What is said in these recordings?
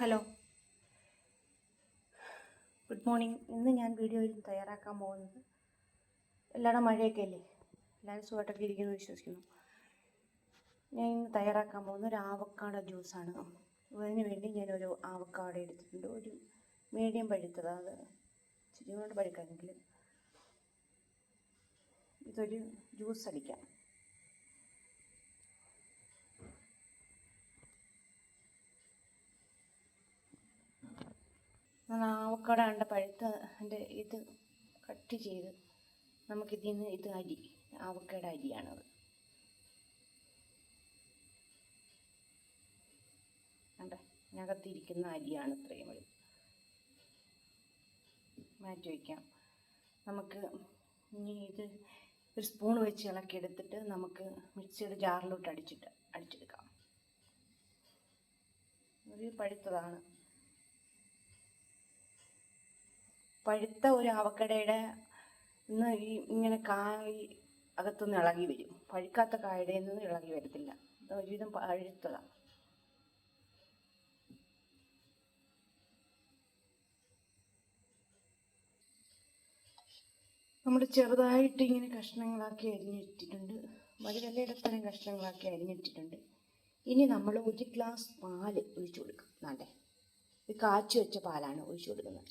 Hello. Good morning. ഇന്ന് ഞാൻ വീഡിയോയിൽ തയ്യാറാക്കാൻ പോകുന്നത് എല്ലാവരും മഴയൊക്കെ അല്ലേ? എല്ലാവരും സുഖമായിട്ടൊക്കെ ഇരിക്കുന്നു വിശ്വസിക്കുന്നു. ഞാൻ ഇന്ന് തയ്യാറാക്കാൻ പോകുന്ന ഒരു ആവക്കാട ജ്യൂസാണ്. അതിന് വേണ്ടി ഞാനൊരു ആവക്കാട എടുത്തിട്ടുണ്ട്. ഒരു മീഡിയം പഴുത്തത്. അത് ഇച്ചിരി കൊണ്ട് പഴുക്കാമെങ്കിൽ ഇതൊരു ജ്യൂസ് അടിക്കാം. ഞാൻ ആവക്കാട കണ്ട പഴുത്ത എന്റെ ഇത് കട്ട് ചെയ്ത് നമുക്കിതിൽ നിന്ന് ഇത് അരി ആവക്കാട അരിയാണത്. കണ്ട? അകത്തിരിക്കുന്ന അരിയാണ് ഇത്രയും വഴി മാറ്റി വയ്ക്കാം. നമുക്ക് ഇനി ഇത് ഒരു സ്പൂൺ വെച്ച് ഇളക്കി എടുത്തിട്ട് നമുക്ക് മിക്സിയുടെ ജാറിലോട്ട് അടിച്ചിട്ട് അടിച്ചെടുക്കാം. ഒരു പഴുത്തതാണ്. പഴുത്ത ഒരു അവക്കടയുടെ ഇന്ന് ഈ ഇങ്ങനെ കായ് അകത്തുനിന്ന് ഇളകി വരും. പഴുക്കാത്ത കായുടെ നിന്ന് ഇളകി വരത്തില്ല. ഇത് ഒരുവിധം പഴുത്തതാണ് നമ്മൾ ചെറുതായിട്ട് ഇങ്ങനെ കഷ്ണങ്ങളാക്കി അരിഞ്ഞിട്ടിട്ടുണ്ട്. മധുരല്ലയിടത്തരം കഷ്ണങ്ങളാക്കി അരിഞ്ഞിട്ടിട്ടുണ്ട്. ഇനി നമ്മൾ ഒരു ഗ്ലാസ് പാൽ ഒഴിച്ചു കൊടുക്കും. നാട്ടെ ഇത് കാച്ചി വെച്ച പാലാണ് ഒഴിച്ചു കൊടുക്കുന്നത്.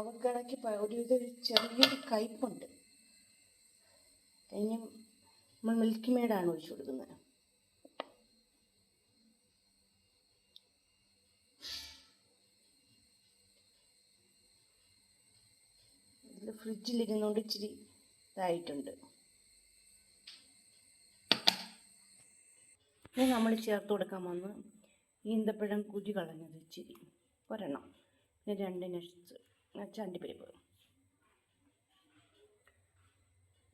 അവക്കടയ്ക്ക് ഒരു ഇതൊരു ചെറിയൊരു കയ്പുണ്ട്. കഴിഞ്ഞ നമ്മൾ മിൽക്ക് മെയ്ഡാണ് ഒഴിച്ചു കൊടുക്കുന്നത്. ഫ്രിഡ്ജിലിരുന്നുകൊണ്ട് ഇച്ചിരി ഇതായിട്ടുണ്ട്. ഇനി നമ്മൾ ചേർത്ത് കൊടുക്കാൻ വന്ന് ഈന്തപ്പഴം കുരി കളഞ്ഞത് ഇച്ചിരി ഒരെണ്ണം. പിന്നെ രണ്ട് ചണ്ടിപ്പരിപ്പ്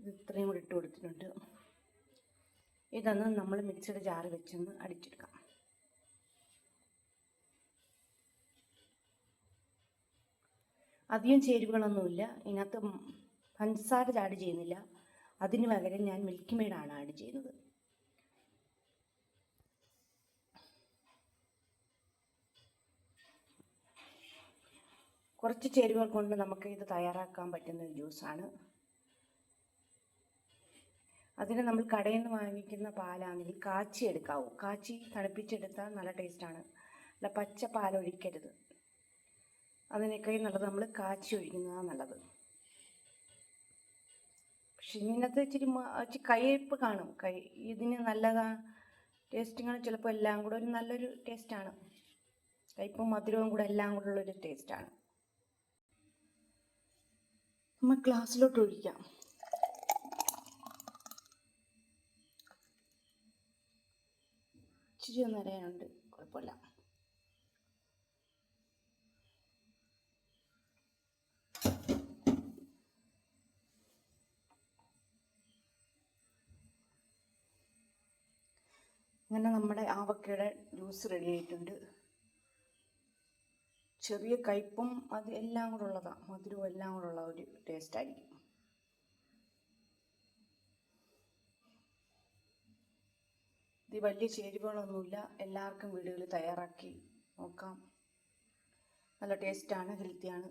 ഇത് ഇത്രയും കൂടി ഇട്ട് കൊടുത്തിട്ടുണ്ട്. ഇതൊന്ന് നമ്മൾ മിക്സിയുടെ ജാറ് വെച്ചൊന്ന് അടിച്ചെടുക്കാം. അധികം ചേരുവകളൊന്നുമില്ല. ഇതിനകത്ത് പഞ്ചസാര ആഡ് ചെയ്യുന്നില്ല. അതിന് പകരം ഞാൻ മിൽക്ക് മെയ്ഡാണ് ആഡ് ചെയ്യുന്നത്. കുറച്ച് ചേരുവകൾ കൊണ്ട് നമുക്ക് ഇത് തയ്യാറാക്കാൻ പറ്റുന്ന ഒരു ജ്യൂസാണ്. അതിന് നമ്മൾ കടയിൽ നിന്ന് വാങ്ങിക്കുന്ന പാലാണെങ്കിൽ കാച്ചി എടുക്കാവൂ. കാച്ചി തണുപ്പിച്ചെടുത്താൽ നല്ല ടേസ്റ്റാണ്. അല്ല പച്ച പാലൊഴിക്കരുത് ഒഴിക്കരുത്. അതിനൊക്കെ നല്ലത് നമ്മൾ കാച്ചി ഒഴിക്കുന്നതാണ് നല്ലത്. പക്ഷെ ഇതിനകത്ത് ഇച്ചിരി ഇച്ചിരി കയ്യപ്പ് കാണും. കൈ ഇതിന് നല്ലതാ ടേസ്റ്റിങ്ങൾ ചിലപ്പോൾ എല്ലാം കൂടെ ഒരു നല്ലൊരു ടേസ്റ്റാണ്. കയ്പ്പും മധുരവും കൂടെ എല്ലാം കൂടെ ഉള്ളൊരു ടേസ്റ്റാണ്. നമ്മൾ ഗ്ലാസ്സിലോട്ട് ഒഴിക്കാം ഇച്ചിരി ഒന്ന് അരയാനുണ്ട്. കുഴപ്പമില്ല. അങ്ങനെ നമ്മുടെ ആവക്കയുടെ ജ്യൂസ് റെഡി ആയിട്ടുണ്ട് ചെറിയ കയ്പും അത് എല്ലാം കൂടെ ഉള്ളതാണ് മധുരവും എല്ലാം കൂടെ ഉള്ള ഒരു ടേസ്റ്റ് ആയിരിക്കും. ഇത് വലിയ ചേരുവകളൊന്നുമില്ല. എല്ലാവർക്കും വീടുകളിൽ തയ്യാറാക്കി നോക്കാം. നല്ല ടേസ്റ്റാണ് ഹെൽത്തിയാണ്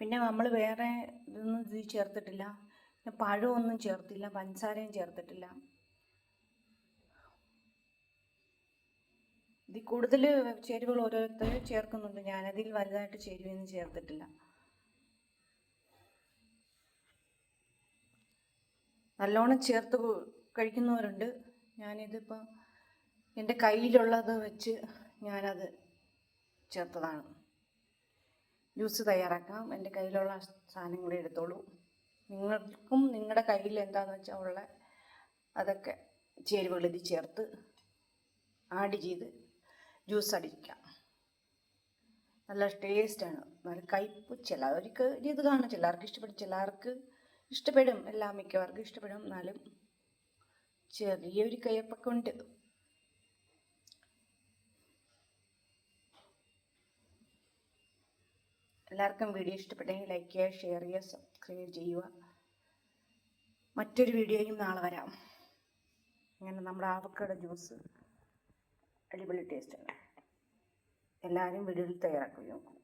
പിന്നെ നമ്മൾ വേറെ ഇതൊന്നും ഇത് ചേർത്തിട്ടില്ല. പിന്നെ പഴമൊന്നും ചേർത്തില്ല. പഞ്ചസാരയും ചേർത്തിട്ടില്ല. ഇതിൽ കൂടുതൽ ചേരുവകൾ ഓരോരുത്തർ ചേർക്കുന്നുണ്ട്. ഞാനതിൽ വലുതായിട്ട് ചേരുവയൊന്നും ചേർത്തിട്ടില്ല. നല്ലോണം ചേർത്ത് കഴിക്കുന്നവരുണ്ട്. ഞാനിതിപ്പോൾ എന്റെ കയ്യിലുള്ളത് വെച്ച് ഞാനത് ചേർത്തതാണ്. ജ്യൂസ് തയ്യാറാക്കാം. എന്റെ കയ്യിലുള്ള സാധനം കൂടി എടുത്തോളൂ. നിങ്ങൾക്കും നിങ്ങളുടെ കയ്യിൽ എന്താണെന്ന് വെച്ചാൽ ഉള്ള അതൊക്കെ ചേരുവകൾ ചേർത്ത് ആഡ് ചെയ്ത് ജ്യൂസ് അടിക്കാം. നല്ല ടേസ്റ്റാണ് നല്ല കയ്പ്പ്. ചിലവർക്ക് ഇത് കാണും ചിലർക്ക് ഇഷ്ടപ്പെടും. ചിലർക്ക് ഇഷ്ടപ്പെടും. എല്ലാം മിക്കവർക്കും ഇഷ്ടപ്പെടും. എന്നാലും ചെറിയൊരു കയ്യപ്പൊക്കെ ഉണ്ട്. എല്ലാവർക്കും വീഡിയോ ഇഷ്ടപ്പെട്ടെങ്കിൽ ലൈക്ക് ചെയ്യുക ഷെയർ ചെയ്യുക സബ്സ്ക്രൈബ് ചെയ്യുക. മറ്റൊരു വീഡിയോയും നാളെ വരാം. അങ്ങനെ നമ്മുടെ ആവക്കയുടെ ജ്യൂസ് അടിപൊളി ടേസ്റ്റാണ് എല്ലാവരും വീഡിയോയിൽ തയ്യാറാക്കി നോക്കും